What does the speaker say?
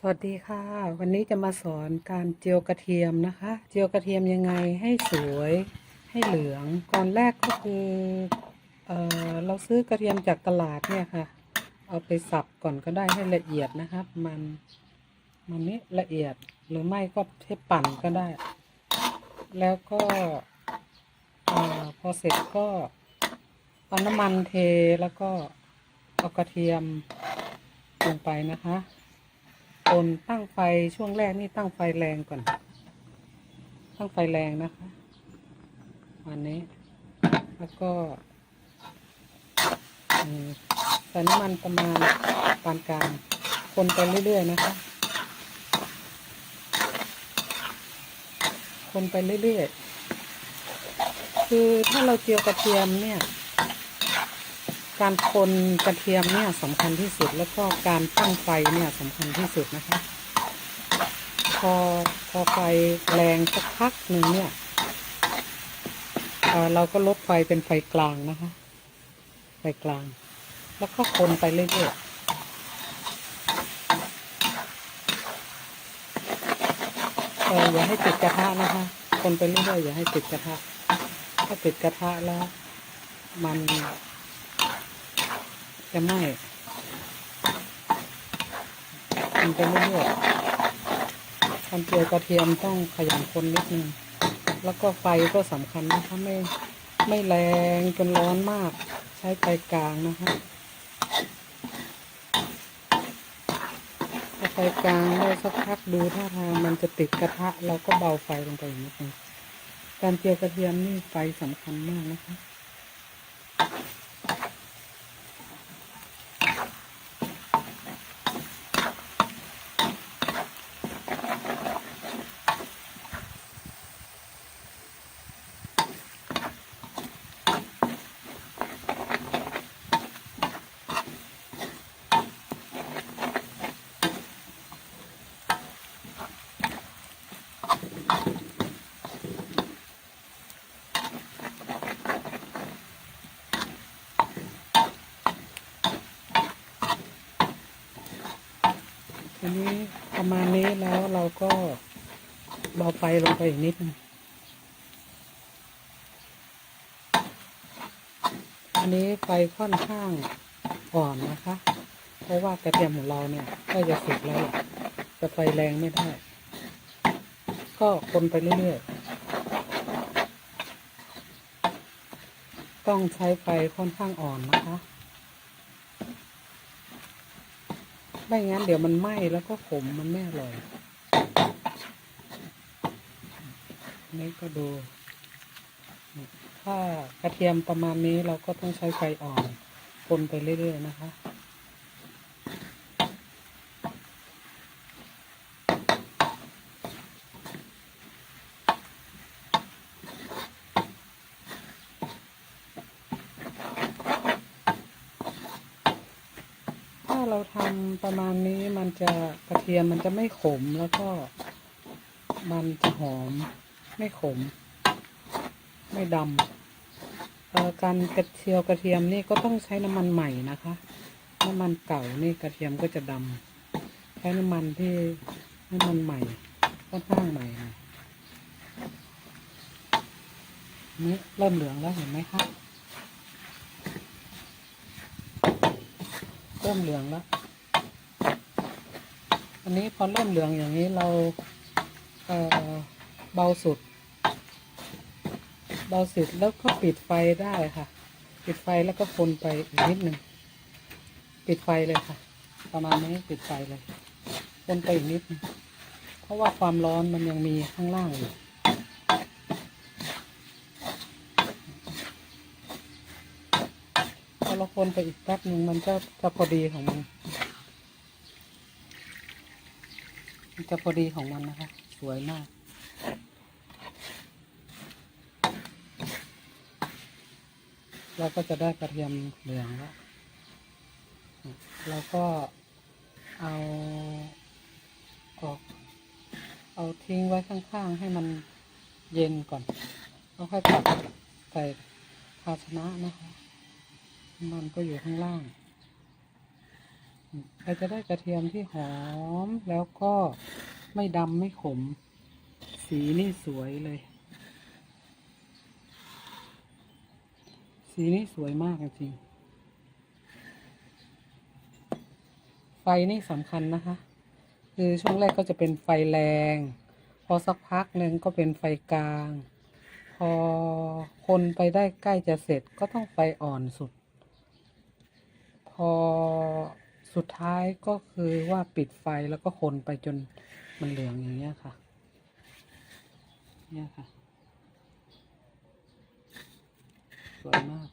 สวัสดีค่ะ วันนี้จะมาสอนการเจียวกระเทียมนะคะ เจียวกระเทียมยังไงให้สวยให้เหลืองก่อนแรกก็คือเออเราซื้อกระเทียมจากตลาดเนี่ยค่ะ เอาไปสับก่อนก็ได้ให้ละเอียดนะครับมันมันนี้ละเอียดหรือไม่ก็ใช้ปั่นก็ได้ แล้วก็อพอเสร็จก็เอาน้ำมันเทแล้วก็เอากระเทียมลงไปนะคะ คนตั้งไฟช่วงแรกนี่ตั้งไฟแรงก่อน ตั้งไฟแรงนะคะวันนี้ แล้วก็ใส่น้ำมันประมาณปานกลางคนไปเรื่อยๆนะคะ คนไปเรื่อยๆ คือถ้าเราเจียวกระเทียมเนี่ย การคนกระเทียมเนี่ยสำคัญที่สุดแล้วก็การตั้งไฟเนี่ยสำคัญที่สุดนะคะ พอพอไฟแรงสักพักหนึ่งเนี่ยเราก็ลดไฟเป็นไฟกลางนะคะ ไฟกลาง แล้วก็คนไปเรื่อยๆเอออย่าให้ติดกระทะนะคะ คนไปเรื่อยๆอย่าให้ติดกระทะ ถ้าติดกระทะแล้ว มัน จะไหม้ทำไปเรื่อยๆการเจียวกระเทียมต้องขยันคนนิดนึง แล้วก็ไฟก็สำคัญนะคะไม่ไม่แรงจนร้อนมาก ใช้ไฟกลางนะคะพอไฟกลางได้สักพักดูท่าทางมันจะติดกระทะเราก็เบาไฟลงไปอีกนิดนึงการเจียวกระเทียมนี่ไฟสำคัญมากนะคะ ทีนี้ประมาณนี้แล้วเราก็เบาไฟลงไปอีกนิดนึงอันนี้ไฟค่อนข้างอ่อนนะคะ เพราะว่ากระเทียมของเราเนี่ยก็จะสุกแล้วจะไฟแรงไม่ได้ ก็คนไปเรื่อยๆ ต้องใช้ไฟค่อนข้างอ่อนนะคะ ไม่งั้นเดี๋ยวมันไหม้แล้วก็ขมมันไม่อร่อยนี่ก็ดู ถ้ากระเทียมประมาณนี้เราก็ต้องใช้ไฟอ่อนคนไปเรื่อยๆนะคะ เราทำประมาณนี้มันจะกระเทียมมันจะไม่ขมแล้วก็ มันจะหอม ไม่ขม ไม่ดำการกระเทียวกระเทียมนี่ก็ต้องใช้น้ำมันใหม่นะคะน้ำมันเก่านี่กระเทียมก็จะดำใช้น้ำมันที่น้ำมันใหม่ค่อนข้างใหม่นี่เริ่มเหลืองแล้วเห็นไหมคะ ริ่มเหลืองแล้ว อันนี้พอเริ่มเหลืองอย่างนี้เราเเบาสุด เบาสุดแล้วก็ปิดไฟได้ค่ะ ปิดไฟแล้วก็คนไปอีกนิดหนึ่ง ปิดไฟเลยค่ะ ประมาณนี้ปิดไฟเลย คนไปอีกนิดนึงเพราะว่าความร้อนมันยังมีข้างล่างอยู่ พอเรา คนไปอีกแป๊บหนึ่งมันก็จะพอดีของมันมันจะพอดีของมันนะคะ สวยมาก เราก็จะได้กระเทียมเหลืองแล้วเราก็เอาออก เอาทิ้งไว้ข้างๆ ให้มันเย็นก่อน แล้วค่อยตักใส่ภาชนะนะคะ มันก็อยู่ข้างล่างเราจะได้กระเทียมที่หอมแล้วก็ไม่ดำไม่ขม สีนี่สวยเลย สีนี่สวยมากจริงไฟนี่สำคัญนะคะ คือช่วงแรกก็จะเป็นไฟแรง พอสักพักหนึ่งก็เป็นไฟกลาง พอคนไปได้ใกล้จะเสร็จก็ต้องไฟอ่อนสุด อสุดท้ายก็คือว่าปิดไฟแล้วก็คนไปจนมันเหลืองอย่างเงี้ยค่ะ เนี่ยค่ะ สวยมาก